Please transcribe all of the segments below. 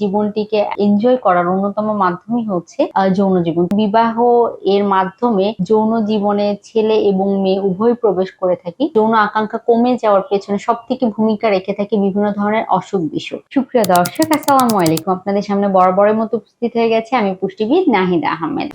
জীবনটিকে enjoy করার অন্যতম মাধ্যমই হচ্ছে যৌন জীবন। বিবাহ এর মাধ্যমে যৌন জীবনে ছেলে এবং মেয়ে উভয় প্রবেশ করে থাকি। যৌন আকাঙ্ক্ষা কমে যাওয়ার পেছনে সব থেকে ভূমিকা রেখে থাকে বিভিন্ন ধরনের অসুখ বিসুখ। সুপ্রিয় দর্শক, আসসালামু আলাইকুম। আপনাদের সামনে বরাবরের মতো উপস্থিত হয়ে গেছে আমি পুষ্টিবিদ নাহিদা আহমেদ।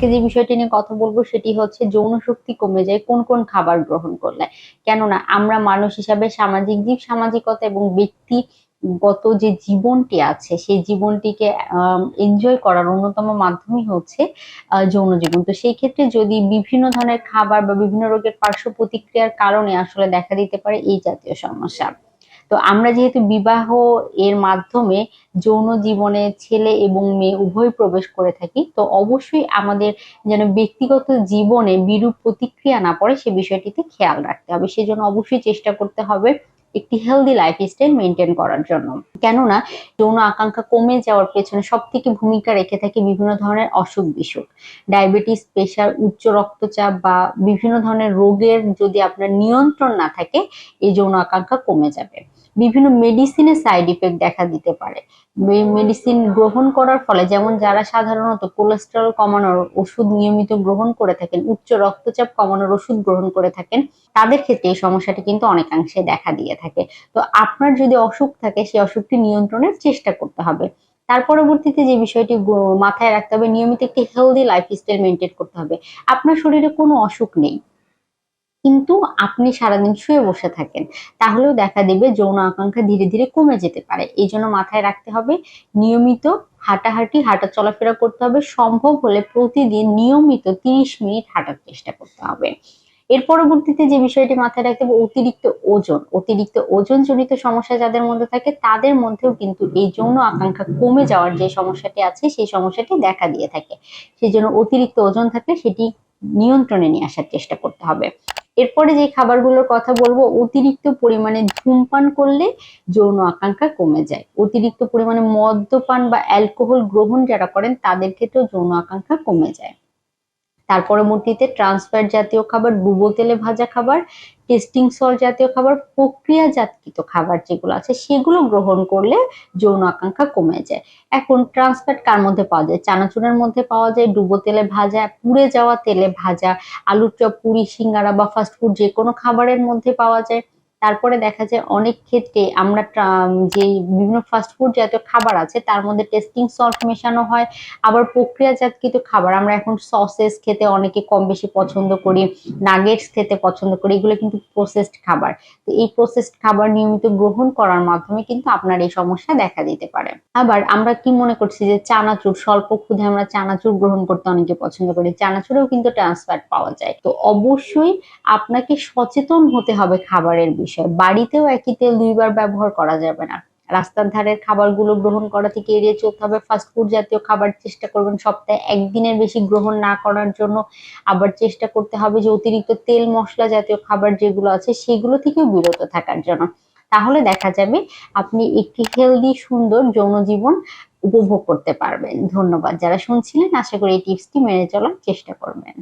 আজকে যে বিষয়টি নিয়ে কথা বলব সেটি হচ্ছে যৌন শক্তি কমে যায়, কোন কোন খাবার গ্রহণ করলে। কেননা আমরা মানুষ হিসাবে সামাজিক জীব, সামাজিকতা এবং ব্যক্তিগত যে জীবনটি আছে, সেই জীবনটিকে এনজয় করার অন্যতম মাধ্যমই হচ্ছে যৌন জীবন। তো সেই ক্ষেত্রে যদি বিভিন্ন ধরনের খাবার বা বিভিন্ন রোগের পার্শ্ব প্রতিক্রিয়ার কারণে আসলে দেখা দিতে পারে এই জাতীয় সমস্যা। তো আমরা যেহেতু বিবাহ এর মাধ্যমে যৌন জীবনে ছেলে এবং মেয়ে উভয় প্রবেশ করে থাকি, তো অবশ্যই আমাদের যেন ব্যক্তিগত জীবনে বিরূপ প্রতিক্রিয়া না পড়ে সে বিষয়টিতে খেয়াল রাখতে হবে। সেজন্য অবশ্যই চেষ্টা করতে হবে একটি হেলদি লাইফস্টাইল মেনটেন করার জন্য। কেননা যৌন আকাঙ্ক্ষা কমে যাওয়ার পেছনে সব থেকে ভূমিকা রেখে থাকে বিভিন্ন ধরনের অসুখ বিসুখ। ডায়াবেটিস, প্রেশার, উচ্চ রক্তচাপ বা বিভিন্ন ধরনের রোগের যদি আপনার নিয়ন্ত্রণ না থাকে, এই যৌন আকাঙ্ক্ষা কমে যাবে। বিভিন্ন মেডিসিনের সাইড ইফেক্ট দেখা দিতে পারে। মেডিসিন গ্রহণ করার ফলে যেমন যারা সাধারণত কোলেস্টেরল কমানোর ওষুধ নিয়মিত গ্রহণ করে থাকেন, উচ্চ রক্তচাপ কমানোর ওষুধ গ্রহণ করে থাকেন, তাদের ক্ষেত্রে এই সমস্যাটি কিন্তু অনেকাংশে দেখা দিয়ে থাকে। তো আপনার যদি অসুখ থাকে, সেই অসুখটি নিয়ন্ত্রণের চেষ্টা করতে হবে। তার পরবর্তীতে যে বিষয়টি মাথায় রাখতে হবে, নিয়মিত একটি হেলদি লাইফস্টাইল মেনটেন করতে হবে। আপনার শরীরে কোনো অসুখ নেই। কিন্তু আপনি সারাদিন শুয়ে বসে থাকেন। তাহলেও দেখা দেবে যৌন আকাঙ্ক্ষা ধীরে ধীরে কমে যেতে পারে। এই জন্য মাথায় রাখতে হবে, নিয়মিত হাঁটাহাঁটি, হাঁটা চলাফেরা করতে হবে। সম্ভব হলে প্রতিদিন নিয়মিত তিরিশ মিনিট হাঁটার চেষ্টা করতে হবে। এর পরবর্তীতে যে বিষয়টি মাথায় রাখতে হবে, অতিরিক্ত ওজন। অতিরিক্ত ওজন জনিত সমস্যা যাদের মধ্যে থাকে, তাদের মধ্যেও কিন্তু এই যৌন আকাঙ্ক্ষা কমে যাওয়ার যে সমস্যাটি আছে, সেই সমস্যাটি দেখা দিয়ে থাকে। সেই জন্য অতিরিক্ত ওজন থাকলে সেটি নিয়ন্ত্রণে নিয়ে আসার চেষ্টা করতে হবে। এরপরে যে খাবারগুলোর কথা বলব, অতিরিক্ত পরিমাণে ধূমপান করলে যৌন আকাঙ্ক্ষা কমে যায়। অতিরিক্ত পরিমাণে মদ্যপান বা অ্যালকোহল গ্রহণ যারা করেন, তাদের ক্ষেত্রেও যৌন আকাঙ্ক্ষা কমে যায়। তার পরবর্তীতে ট্রান্সফার জাতীয় খাবার ডুবো তেলে ভাজা খাবার টেস্টিং সল জাতীয় খাবার, প্রক্রিয়াজাতকৃত খাবার যেগুলো আছে সেগুলো গ্রহণ করলে যৌন আকাঙ্ক্ষা কমে যায়। এখন ট্রান্সফ্যাট কার মধ্যে পাওয়া যায়? চানাচুরের মধ্যে পাওয়া যায়, ডুবো তেলে ভাজা, পুড়ে যাওয়া তেলে ভাজা, আলুর চপ, পুরি, সিঙ্গারা বা ফাস্টফুড যে কোনো খাবারের মধ্যে পাওয়া যায়। তারপরে দেখা যায় অনেক ক্ষেত্রে আমরা যে বিভিন্ন ফাস্ট ফুড জাতীয় খাবার আছে, তার মধ্যে টেস্টিং সল্ট মেশানো হয়। আবার প্রক্রিয়াজাতকৃত খাবার, আমরা এখন সসেস খেতে অনেকে কম বেশি পছন্দ করি নাগেটস খেতে পছন্দ করি, এগুলো কিন্তু প্রসেসড খাবার। তো এই প্রসেসড খাবার নিয়মিত গ্রহণ করার মাধ্যমে কিন্তু আপনার এই সমস্যা দেখা দিতে পারে। আবার আমরা কি মনে করছি যে চানাচুর, স্বল্প ক্ষুধে আমরা চানাচুর গ্রহণ করতে অনেকে পছন্দ করি, চানাচুরেও কিন্তু ট্রান্সফ্যাট পাওয়া যায়। তো অবশ্যই আপনাকে সচেতন হতে হবে খাবারের বিষয়ে বাড়িতেও একই তেল দুইবার ব্যবহার করা যাবে না। রাস্তার ধারের খাবারগুলো গ্রহণ করা থেকে এড়িয়ে চলতে হবে। ফাস্টফুড জাতীয় খাবার চেষ্টা করবেন সপ্তাহে একদিনের বেশি গ্রহণ না করার জন্য। আবার চেষ্টা করতে হবে যে অতিরিক্ত তেল মশলা জাতীয় খাবার যেগুলো আছে সেগুলো থেকেও বিরত থাকার জন্য। তাহলে দেখা যাবে আপনি একটি হেলদি সুন্দর যৌন জীবন উপভোগ করতে পারবেন। ধন্যবাদ। যারা শুনছিলেন, আশা করি এই টিপসটি মেনে চলার চেষ্টা করবেন।